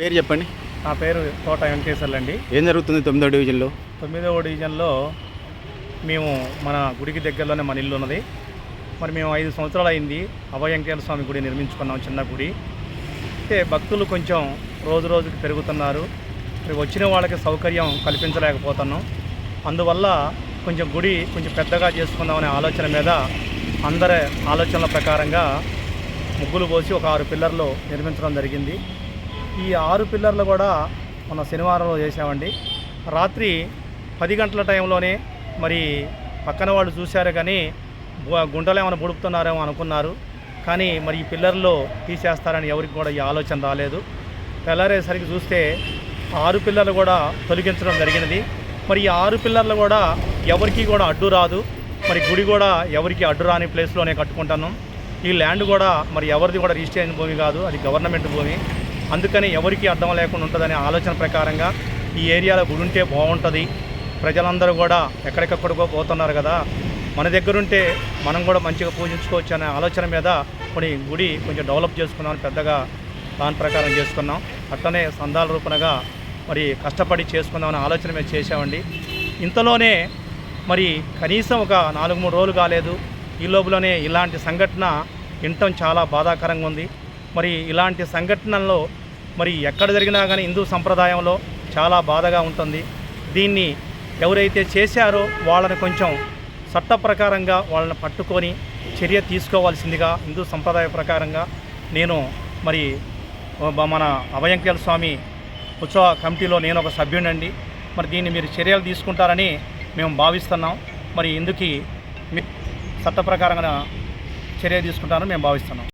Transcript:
పేరు చెప్పండి. నా పేరు తోట వెంకటేశ్వర్లు అండి ఏం జరుగుతుంది తొమ్మిదో డివిజన్లో? తొమ్మిదవ డివిజన్లో మేము మన గుడికి దగ్గరలోనే మన ఇల్లు ఉన్నది. మరి మేము ఐదు సంవత్సరాలు అయింది అభయ వెంకటేశ్వర స్వామి గుడి నిర్మించుకున్నాం చిన్న గుడి. అయితే భక్తులు కొంచెం రోజు రోజుకి పెరుగుతున్నారు. మరి వచ్చిన వాళ్ళకి సౌకర్యం కల్పించలేకపోతున్నాం. అందువల్ల కొంచెం గుడి కొంచెం పెద్దగా చేసుకుందామనే ఆలోచన మీద అందరి ఆలోచనల ప్రకారంగా ముగ్గులు పోసి ఒక ఆరు పిల్లర్లు నిర్మించడం జరిగింది. ఈ ఆరు పిల్లర్లు కూడా మన శనివారంలో చేసామండి రాత్రి పది గంటల టైంలోనే మరి పక్కన వాళ్ళు చూశారు కానీ గుంటలు ఏమైనా బుడుపుతున్నారేమో అనుకున్నారు. కానీ మరి ఈ పిల్లర్లో తీసేస్తారని ఎవరికి కూడా ఈ ఆలోచన రాలేదు. తెల్లారేసరికి చూస్తే ఆరు పిల్లర్లు కూడా తొలగించడం జరిగినది మరి ఈ ఆరు పిల్లర్లు కూడా ఎవరికి కూడా అడ్డు రాదు. మరి గుడి కూడా ఎవరికి అడ్డు రాని ప్లేస్లోనే కట్టుకుంటాను ఈ ల్యాండ్ కూడా మరి ఎవరిది కూడా రిజిస్టర్ అయిన భూమి కాదు అది గవర్నమెంట్ భూమి. అందుకని ఎవరికీ అర్థం లేకుండా ఉంటుందనే ఆలోచన ప్రకారంగా ఈ ఏరియాలో గుడి ఉంటే బాగుంటుంది. ప్రజలందరూ కూడా ఎక్కడికక్కడికో పోతున్నారు కదా. మన దగ్గరుంటే మనం కూడా మంచిగా పూజించుకోవచ్చు అనే ఆలోచన మీద కొన్ని గుడి కొంచెం డెవలప్ చేసుకున్నాం పెద్దగా దాని ప్రకారం చేసుకున్నాం. అట్లనే సందాల రూపణగా మరి కష్టపడి చేసుకుందామనే ఆలోచన మీద చేసామండి ఇంతలోనే మరి కనీసం ఒక నాలుగు మూడు రోజులు కాలేదు. ఈ లోపలనే ఇలాంటి సంఘటన వినటం చాలా బాధాకరంగా ఉంది. మరి ఇలాంటి సంఘటనల్లో మరి ఎక్కడ జరిగినా కానీ హిందూ సంప్రదాయంలో చాలా బాధగా ఉంటుంది. దీన్ని ఎవరైతే చేశారో వాళ్ళని కొంచెం చట్ట ప్రకారంగా వాళ్ళని పట్టుకొని చర్య తీసుకోవాల్సిందిగా హిందూ సంప్రదాయ ప్రకారంగా నేను మరి మన అభయంకేల స్వామి ఉత్సవ కమిటీలో నేను ఒక సభ్యుడండి మరి దీన్ని మీరు చర్యలు తీసుకుంటారని మేము భావిస్తున్నాం. మరి ఇందుకు మీ చట్ట ప్రకారంగా చర్య తీసుకుంటారని మేము భావిస్తున్నాం.